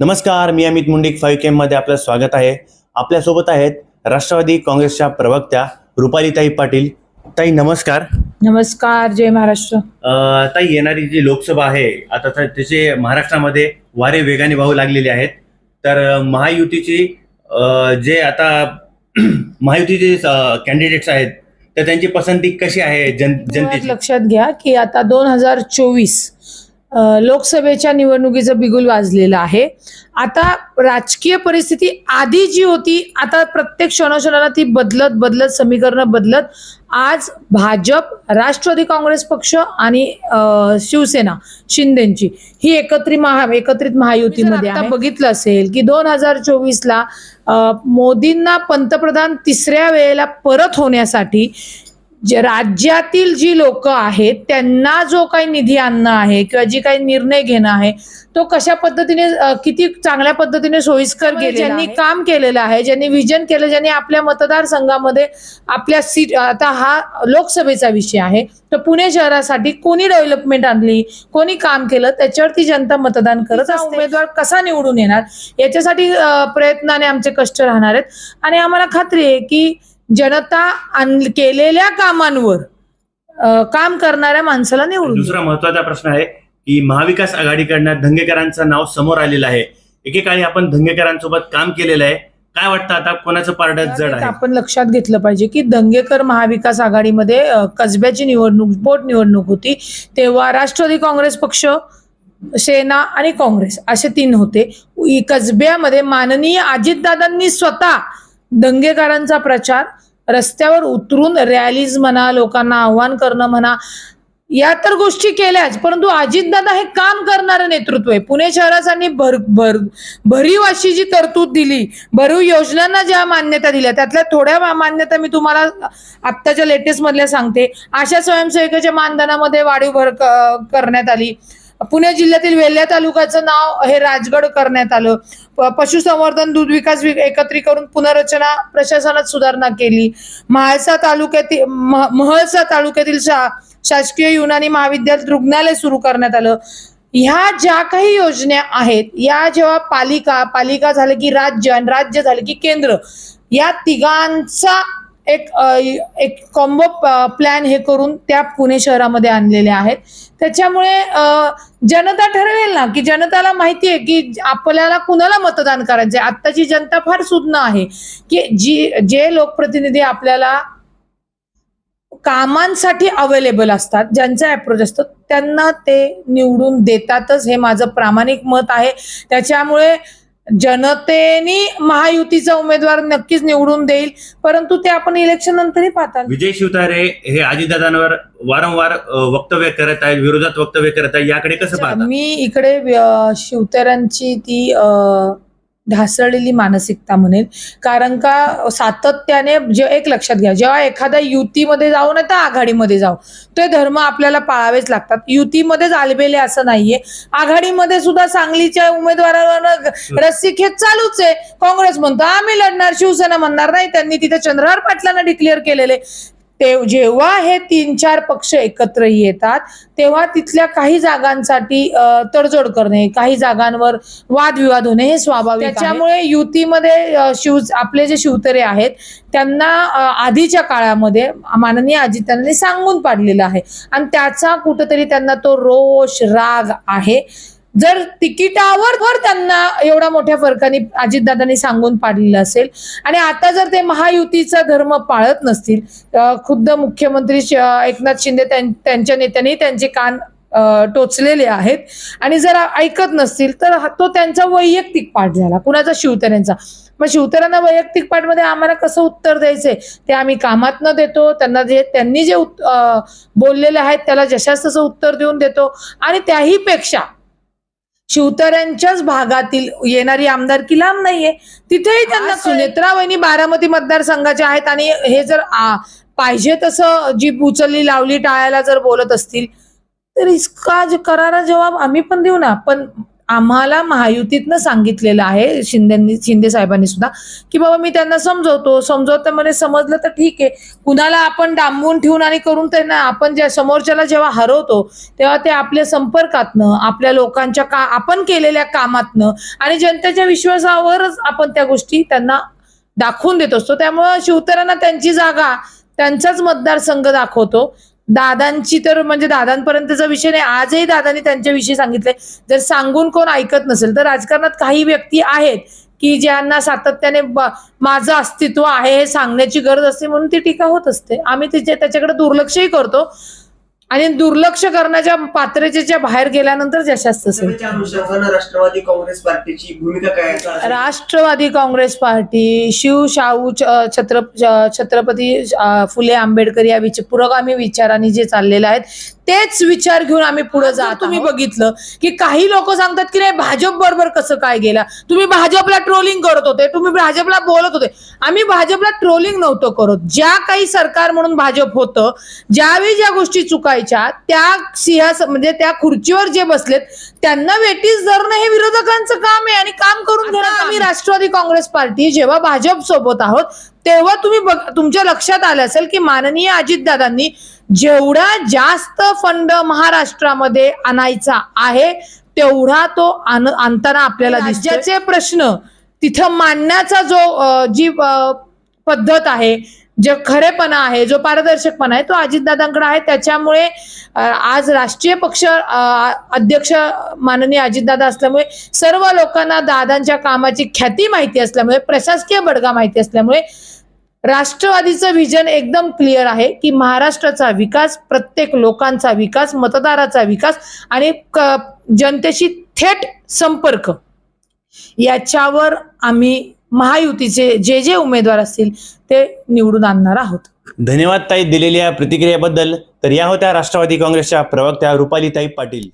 नमस्कार मी अमित मुंडिक फाईव्ह केममध्ये आपलं स्वागत आहे. आपल्यासोबत आहेत राष्ट्रवादी काँग्रेसच्या प्रवक्त्या रुपालीताई पाटील. ताई नमस्कार. नमस्कार जय महाराष्ट्र. अं, ताई येणारी जी लोकसभा आहे आता तर त्याचे महाराष्ट्रामध्ये वारे वेगाने वाहू लागलेले आहेत. तर अं, महायुतीची अं, जे आता महायुतीचे कॅन्डिडेट्स आहेत तर त्यांची पसंती कशी आहे जन मुळात जनतेची लक्षात घ्या की आता दोन हजार चोवीस लोकसभेच्या निवडणुकीचं बिगुल वाजलेलं आहे. आता राजकीय परिस्थिती आधी जी होती आता प्रत्येक क्षणोक्षणाला ती बदलत बदलत समीकरणं बदलत. आज भाजप राष्ट्रवादी काँग्रेस पक्ष आणि शिवसेना शिंदेची ही एकत्रित महा एकत्रित महायुतीमध्ये आता बघितलं असेल की दोन हजार चोवीसला मोदींना पंतप्रधान तिसऱ्या वेळेला परत होण्यासाठी जे राज्यातील जी लोक आहेत त्यांना जो काही निधी आणणं आहे किंवा जी काही निर्णय घेणं आहे तो कशा पद्धतीने किती चांगल्या पद्धतीने सोयीस्कर गेले ज्यांनी काम केलेलं आहे ज्यांनी विजन केलं ज्यांनी आपल्या मतदारसंघामध्ये आपल्या सीट आता हा लोकसभेचा विषय आहे तर पुणे शहरासाठी कोणी डेव्हलपमेंट आणली कोणी काम केलं त्याच्यावरती जनता मतदान करत. उमेदवार कसा निवडून येणार? याच्यासाठी प्रयत्नाने आमचे कष्ट राहणार आहेत. आणि आम्हाला खात्री आहे की जनता केलेल्या कामांवर काम करणाऱ्या माणसाला निवडून दुसरा महत्त्वाचा प्रश्न आहे की महाविकास आघाडीकडनं धंगेकरांचं नाव समोर आलेलं आहे. एकेकाळी आपण धंगेकरांसोबत काम केलेलं आहे. काय वाटतं आता? कोणाचं पारडं जड आहे? आपण लक्षात घेतलं पाहिजे की दंगेकर महाविकास आघाडीमध्ये कसब्याची निवडणूक पोट निवडणूक होती. तेव्हा राष्ट्रवादी काँग्रेस पक्ष सेना आणि काँग्रेस असे तीन होते. कसब्यामध्ये माननीय अजितदादांनी स्वतः दंगेकारांचा प्रचार रस्त्यावर उतरून रॅलीज म्हणा लोकांना आव्हान करणं म्हणा या तर गोष्टी केल्याच परंतु अजितदादा हे काम करणारं नेतृत्व आहे. पुणे शहरासाठी भर भर भरीव अशी जी तरतूद दिली भरीव योजनांना ज्या मान्यता दिल्या त्यातल्या थोड्या मान्यता मी तुम्हाला आत्ताच्या लेटेस्ट मधल्या सांगते. आशा स्वयंसेवकाच्या मानधनामध्ये वाढीव भर करण्यात आली. पुणे जिल्ह्यातील वेल्हा तालुक्याचं नाव हे राजगड करण्यात आलं. पशुसंवर्धन दूध विकास एकत्री करून पुनर्रचना प्रशासनात सुधारणा केली. म्हाळसा तालुक्यातील मह- महळसा तालुक्यातील शा शासकीय युनानी महाविद्यालय रुग्णालय सुरू करण्यात आलं. ह्या ज्या काही योजना आहेत या जेव्हा पालिका पालिका झालं की राज्य आणि राज्य झालं की केंद्र या तिघांचा एक एक कॉम्बो प्लॅन हे करून त्या पुणे शहरामध्ये आणलेले आहेत. त्याच्यामुळे जनता ठरवेल ना की जनताला माहिती आहे की आपल्याला कुणाला मतदान करायचं आहे? आत्ताची जनता फार सुज्ञ आहे की जी जे लोकप्रतिनिधी आपल्याला कामांसाठी अवेलेबल असतात ज्यांचा अप्रोच असतो त्यांना ते निवडून देतातच हे माझं प्रामाणिक मत आहे. त्याच्यामुळे जनतेने महायुतीचा उमेदवार नक्कीच निवडून देईल परंतु ते आपण इलेक्शन नंतरही पाहतात. विजय शिवतारे हे अजितदादांवर वारंवार अ, वक्तव्य करत आहेत विरोधात वक्तव्य करत आहेत याकडे कसं पाहता? मी इकडे अ, शिवतऱ्यांची ती अ, ढासळलेली मानसिकता म्हणेल. कारण का सातत्याने जे एक लक्षात घ्या जेव्हा एखाद्या युतीमध्ये जाऊ नाही तर आघाडीमध्ये जाऊ. ते धर्म आपल्याला पाळावेच लागतात. युतीमध्येच आलबेले असं नाहीये. आघाडीमध्ये सुद्धा सांगलीच्या उमेदवारावर रस्सीखेच चालूच आहे. काँग्रेस म्हणतो आम्ही लढणार शिवसेना म्हणणार नाही. त्यांनी तिथे चंद्रहार पाटलांना डिक्लेअर केलेले. ते जेव्हा हे तीन चार पक्ष एकत्र येतात तेव्हा तिथल्या काही जागांसाठी तडजोड करणे काही जागांवर वादविवाद होणे हे स्वाभाविक त्याच्यामुळे युतीमध्ये शिव आपले जे शिवतरे आहेत त्यांना आधीच्या काळामध्ये माननीय अजितांनी सांगून पाडलेलं आहे. आणि त्याचा कुठंतरी त्यांना तो रोष राग आहे. जर तिकिटावर भर त्यांना एवढ्या मोठ्या फरकाने अजितदादांनी सांगून पाडलेलं असेल. आणि आता जर ते महायुतीचा धर्म पाळत नसतील खुद्द मुख्यमंत्री श- एकनाथ शिंदे त्यांच्या नेत्यांनी त्यांचे कान टोचलेले आहेत. आणि जर ऐकत नसतील तर तो त्यांचा वैयक्तिक पाठ झाला. कुणाचा? शिवतऱ्यांचा मग शिवतऱ्यांना वैयक्तिक पाठमध्ये आम्हाला कसं उत्तर द्यायचंय? ते आम्ही कामात न देतो त्यांना जे त्यांनी जे बोललेले आहेत त्याला जशास तसं उत्तर देऊन देतो. आणि त्याही पेक्षा शिवतऱ्यांच्याच भागातील येणारी आमदारकी लांब नाहीये. तिथेही त्यांना सुनेत्रा वहिनी बारामती मतदारसंघाच्या आहेत आणि हे जर पाहिजे तसं जीप उचलली लावली टाळायला जर बोलत असतील तर इसका ज- करारा जबाब आम्ही पण देऊ ना. पण आम्हाला महायुतीतनं सांगितलेलं आहे शिंदेनी शिंदे साहेबांनी सुद्धा की बाबा मी त्यांना समजवतो. समजवतामध्ये समजलं तर ठीक आहे. कुणाला आपण डांबून ठेवून आणि करून त्यांना आपण ज्या समोरच्याला जेव्हा हरवतो तेव्हा ते आपल्या संपर्कातनं आपल्या लोकांच्या का आपण केलेल्या कामातनं आणि जनतेच्या विश्वासावरच आपण त्या गोष्टी त्यांना दाखवून देत असतो. त्यामुळं शिवतरांना त्यांची जागा त्यांचाच मतदारसंघ दाखवतो. दादांची तर म्हणजे दादांपर्यंतचा विषय नाही. आजही दादांनी त्यांच्याविषयी सांगितले. जर सांगून कोण ऐकत नसेल तर राजकारणात काही व्यक्ती आहेत की ज्यांना सातत्याने माझं अस्तित्व आहे हे सांगण्याची गरज असते म्हणून ती टीका होत असते. आम्ही तिचे त्याच्याकडे दुर्लक्षही करतो. आणि दुर्लक्ष करण्याच्या पात्रतेच्या बाहेर गेल्यानंतर जशाच तसे राष्ट्रवादी काँग्रेस पार्टीची भूमिका काय? राष्ट्रवादी काँग्रेस पार्टी शिव शाहू छत्र छत्रपती फुले आंबेडकर या विच पुरोगामी विचारांनी जे चाललेले आहेत तेच विचार घेऊन आम्ही पुढे जात तुम्ही बघितलं की काही लोक सांगतात की नाही भाजप बरोबर कसं काय गेला? तुम्ही भाजपला ट्रोलिंग करत होते तुम्ही भाजपला बोलत होते. आम्ही भाजपला ट्रोलिंग नव्हतं करत. ज्या काही सरकार म्हणून भाजप होतं ज्यावेळी ज्या गोष्टी चुकायच्या त्या सिंहास म्हणजे त्या खुर्चीवर जे बसलेत त्यांना वेटीस धरणं हे विरोधकांचं काम आहे आणि काम करून घेणं आम्ही राष्ट्रवादी काँग्रेस पार्टी. जेव्हा भाजप सोबत आहोत तेव्हा तुम्ही बघ तुमच्या लक्षात आलं असेल की माननीय अजितदादांनी जेवढा जास्त फंड महाराष्ट्रामध्ये आणायचा आहे तेवढा तो आण- आणताना आपल्याला राज्याचे प्रश्न तिथं मांडण्याचा जो जी पद्धत आहे जे खरेपणा आहे जो पारदर्शकपणा आहे तो अजितदादांकडे आहे. त्याच्यामुळे आज राष्ट्रीय पक्ष अध्यक्ष माननीय अजितदादा असल्यामुळे सर्व लोकांना दादांच्या कामाची ख्याती माहिती असल्यामुळे प्रशासकीय बडगा माहिती असल्यामुळे राष्ट्रवादीचं व्हिजन एकदम क्लिअर आहे की महाराष्ट्राचा विकास प्रत्येक लोकांचा विकास मतदाराचा विकास आणि क- जनतेशी थेट संपर्क. याच्यावर आम्ही महायुतीचे जे जे उमेदवार असतील ते निवडून आणणार आहोत. धन्यवाद ताई दिलेल्या प्रतिक्रियेबद्दल. तर या होत्या राष्ट्रवादी काँग्रेसच्या प्रवक्त्या रुपाली ताई पाटील.